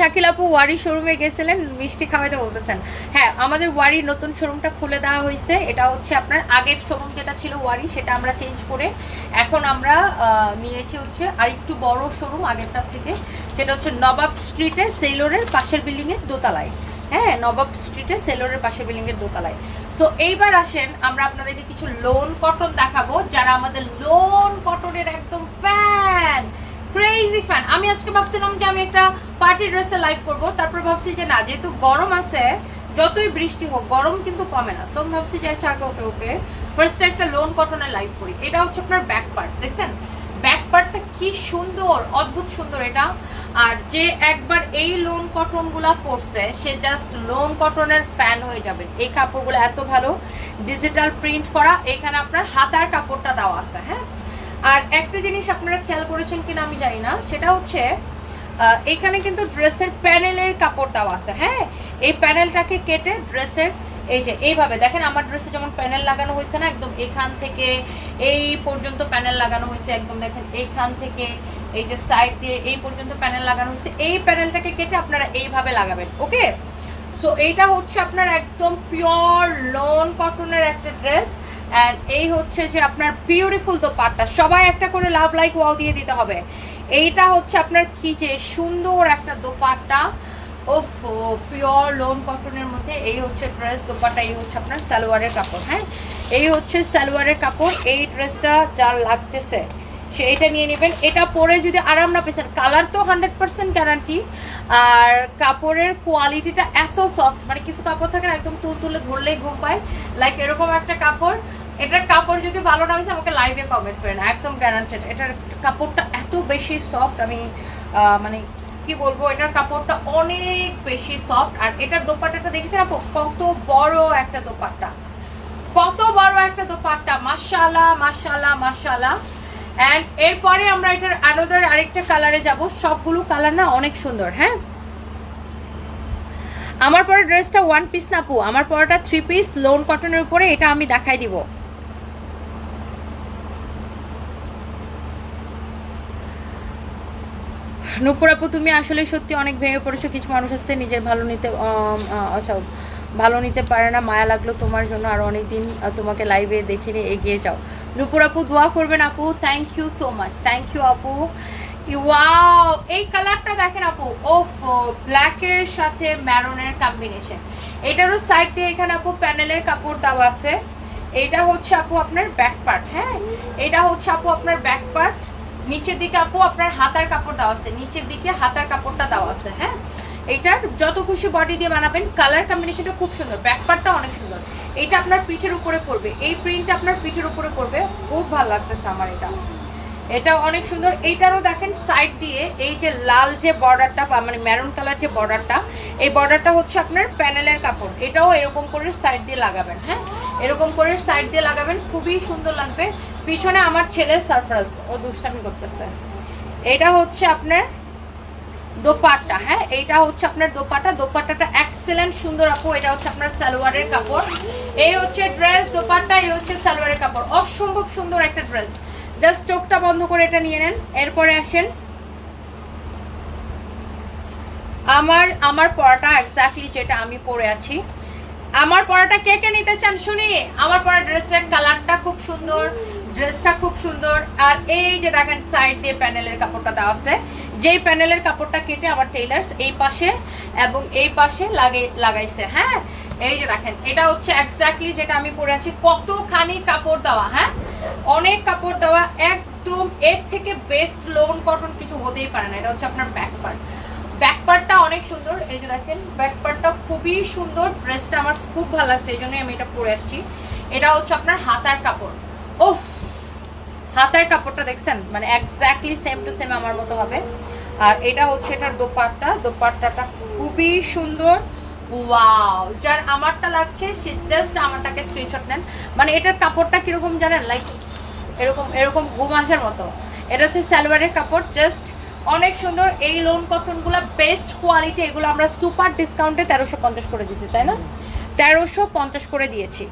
শাকিল আপু ওয়ারি শোরুমে গেছিলেন, মিষ্টি খাওয়াইতে বলতেছেন। হ্যাঁ আমাদের ওয়ারি নতুন শোরুমটা খুলে দেওয়া হয়েছে। এটা হচ্ছে আপনার আগের শোরুম যেটা ছিল ওয়ারি, সেটা আমরা চেঞ্জ করে এখন আমরা নিয়েছি হচ্ছে আর একটু বড় শোরুম আগেরটার থেকে। সেটা হচ্ছে নবাব স্ট্রিটের সেলোরের পাশের বিল্ডিংয়ের দোতলায়। হ্যাঁ নবাব স্ট্রিটে সেলোরের পাশের বিল্ডিংয়ের দোতলায়। সো এইবার আসেন, আমরা আপনাদেরকে কিছু লোন কটন দেখাবো। যারা আমাদের লোন কটনের একদম ফ্যান ক্রেজি ফ্যান আমি আজকে ভাবছিলাম যে আমি একটা পার্টি ড্রেসে লাইভ করব। তারপর ভাবছি যে না, যেহেতু গরম আছে, যতই বৃষ্টি হোক, গরম কিন্তু কমে না। তো আমি ভাবছি যে আচ্ছা ওকে ওকে। ফার্স্ট একটা লোন কটনের লাইভ করি। এটা হচ্ছে আপনার ব্যাক পার্ট দেখছেন? ব্যাক পার্টটা কি সুন্দর, অদ্ভুত সুন্দর এটা। আর যে একবার এই লোন কটনগুলা পরছে, সে জাস্ট লোন কটনের ফ্যান হয়ে যাবে। এই কাপড়গুলো এত ভালো ডিজিটাল প্রিন্ট করা। এখানে আপনার হাতার কাপড়টা দেওয়া আছে হ্যাঁ? আর একটা জিনিস আপনারা খেয়াল করেছেন কিনা আমি জানি না, সেটা হচ্ছে এখানে কিন্তু ড্রেসের প্যানেলের কাপড় দেওয়া আছে হ্যাঁ? এই প্যানেলটাকে কেটে ড্রেসের, এই যে, এইভাবে দেখেন আমার ড্রেসে যেমন প্যানেল লাগানো হয়েছে না, একদম এখান থেকে এই পর্যন্ত প্যানেল লাগানো হয়েছে, একদম দেখেন এইখান থেকে এই যে সাইড দিয়ে এই পর্যন্ত প্যানেল লাগানো হয়েছে, এই প্যানেলটাকে কেটে আপনারা এইভাবে লাগাবেন ওকে সো এইটা হচ্ছে আপনার একদম পিওর লন কটনের একটা ড্রেস অ্যান্ড এই হচ্ছে যে আপনার বিউটিফুল দোপাট্টা। সবাই একটা করে লাভ লাইক ওয়াও দিয়ে দিতে হবে। এইটা হচ্ছে আপনার কি যে সুন্দর একটা দোপাট্টা। ওফ পিওর লোন কটনের মধ্যে এই হচ্ছে ড্রেস দোপাট্টা, এই হচ্ছে আপনার সালোয়ারের কাপড় হ্যাঁ? এই হচ্ছে সালোয়ারের কাপড়, এই ড্রেসটা যার লাগতেছে, সে এটা নিয়ে নেবেন। এটা পরে যদি আরাম না পেয়েছেন কালার তো হান্ড্রেড পার্সেন্ট গ্যারান্টি আর কাপড়ের কোয়ালিটিটা এত সফট মানে কিছু কাপড় থাকে না, একদম তুল তুলে ধরলেই ঘুম পায়। লাইক এরকম একটা কাপড় এটার কাপড় যদি ভালো না হয়েছে, আমাকে লাইভে কমেন্ট করেন একদম গ্যারান্টেড এটার কাপড়টা এত বেশি সফট আমি মানে কি বলব, এটার কাপড়টা অনেক বেশি সফট আর এটার দোপাট্টাটা দেখেছেন আপু? কত বড় একটা দোপাট্টা। কত বড় একটা দোপাট্টা। মাশাআল্লাহ মাশাআল্লাহ মাশাআল্লাহ। অ্যান্ড এরপরে আমরা এটার আনোদার আরেকটা কালারে যাব। সবগুলো কালার না অনেক সুন্দর হ্যাঁ? আমার পরে ড্রেসটা ওয়ান পিস না আপু। আমার পরেটা থ্রি পিস লোন কটনের উপরে, এটা আমি দেখাই দিব। নুপুর আপু, তুমি আসলে সত্যি অনেক ভেঙে পড়েছো। কিছু মানুষ আছে, নিজের ভালো নিতে আচ্ছা ভালো নিতে পারে না, মায়া লাগল তোমার জন্য, আর অনেক দিন তোমাকে লাইভে দেখে নিয়ে এগিয়ে যাও। নুপুর আপু, দোয়া করবেন আপু। Thank you so much thank you আপু। ওয়াও এই কালারটা দেখেন আপু। ও ব্ল্যাকের সাথে ম্যারনের কম্বিনেশন এটারও সাইড দিয়ে এখানে আপু প্যানেলের কাপড় দেওয়া আছে। এটা হচ্ছে আপু আপনার ব্যাক পার্ট হ্যাঁ? এটা হচ্ছে আপু আপনার ব্যাক পার্ট নিচের দিকে আপু, আপনার হাতার কাপড় দেওয়া আছে। নিচের দিকে হাতার কাপড়টা দেওয়া আছে হ্যাঁ? এইটার যত খুশি বডি দিয়ে বানাবেন কালার কম্বিনেশনটা খুব সুন্দর ব্যাক পার্টটা অনেক সুন্দর। এটা আপনার পিঠের উপরে পড়বে। এই প্রিন্টটা আপনার পিঠের উপরে পড়বে। খুব ভালো লাগতেছে আমার এটা। এটা অনেক সুন্দর। এইটারও দেখেন সাইড দিয়ে এই যে লাল যে বর্ডারটা মানে মেরুন কালার যে বর্ডারটা এই বর্ডারটা হচ্ছে আপনার প্যানেলের কাপড়। এটাও এরকম করে সাইড দিয়ে লাগাবেন হ্যাঁ? এরকম করে সাইড দিয়ে লাগাবেন, খুবই সুন্দর লাগবে। পিছনে আমার ছেলে সারফরাজ ও দুষ্টামি করতেছে। এটা হচ্ছে আপনার দোপাট্টা হ্যাঁ? এইটা হচ্ছে আপনার দোপাট্টা। দোপাট্টাটা এক্সেলেন্ট সুন্দর আপু। এটা হচ্ছে আপনার সালোয়ারের কাপড়। এই হচ্ছে ড্রেস দোপাট্টা, এই হচ্ছে সালোয়ারের কাপড়। অসম্ভব সুন্দর একটা ড্রেস জাস্ট চোখটা বন্ধ করে এটা নিয়ে নেন। এরপরে আসেন। আমার আমার পড়াটা এক্স্যাক্টলি যেটা আমি পরে আছি। আমার পড়াটা কে কে নিতে চান শুনি? আমার পরা ড্রেসের কালারটা খুব সুন্দর। ড্রেসটা খুব সুন্দর। আর এই যে দেখেন সাইড দিয়ে প্যানেলের কাপড়টা দেওয়া আছে। যেই প্যানেলের কাপড়টা কেটে আমার টেইলার্স এই পাশে এবং এই পাশে লাগে লাগাইছে হ্যাঁ? এই যে দেখেন, এটা হচ্ছে এক্স্যাক্টলি যেটা আমি পরে আছি, কতখানি কাপড় দেওয়া হ্যাঁ? অনেক কাপড় দেওয়া, একদম এর থেকে বেস্ট লোন কটন কিছু হতেই পারে না। এটা হচ্ছে আপনার ব্যাক পার্ট ব্যাক পার্টটা অনেক সুন্দর, এই যে দেখেন ব্যাক পার্টটা খুবই সুন্দর ড্রেসটা আমার খুব ভালো লাগছে, এই জন্যই আমি এটা পরে আসছি। এটা হচ্ছে আপনার হাতার কাপড়। ওফ হাতার কাপড়টা দেখছেন? মানে এক্স্যাক্টলি সেম টু সেম আমার মতো হবে। আর এটা হচ্ছে এটার দোপাট্টা। দোপাট্টাটা খুবই সুন্দর। ওয়াও যার আমারটা লাগছে, সে জাস্ট আমারটাকে স্ক্রিনশট নেন। মানে এটার কাপড়টা কীরকম জানেন? লাইক এরকম এরকম ঘুম মতো। এটা হচ্ছে সালোয়ারের কাপড়। জাস্ট অনেক সুন্দর। এই লোন কটনগুলো বেস্ট কোয়ালিটি এগুলো আমরা সুপার ডিসকাউন্টে তেরোশো পঞ্চাশ করে দিয়েছি, তাই না? তেরোশো পঞ্চাশ করে দিয়েছি।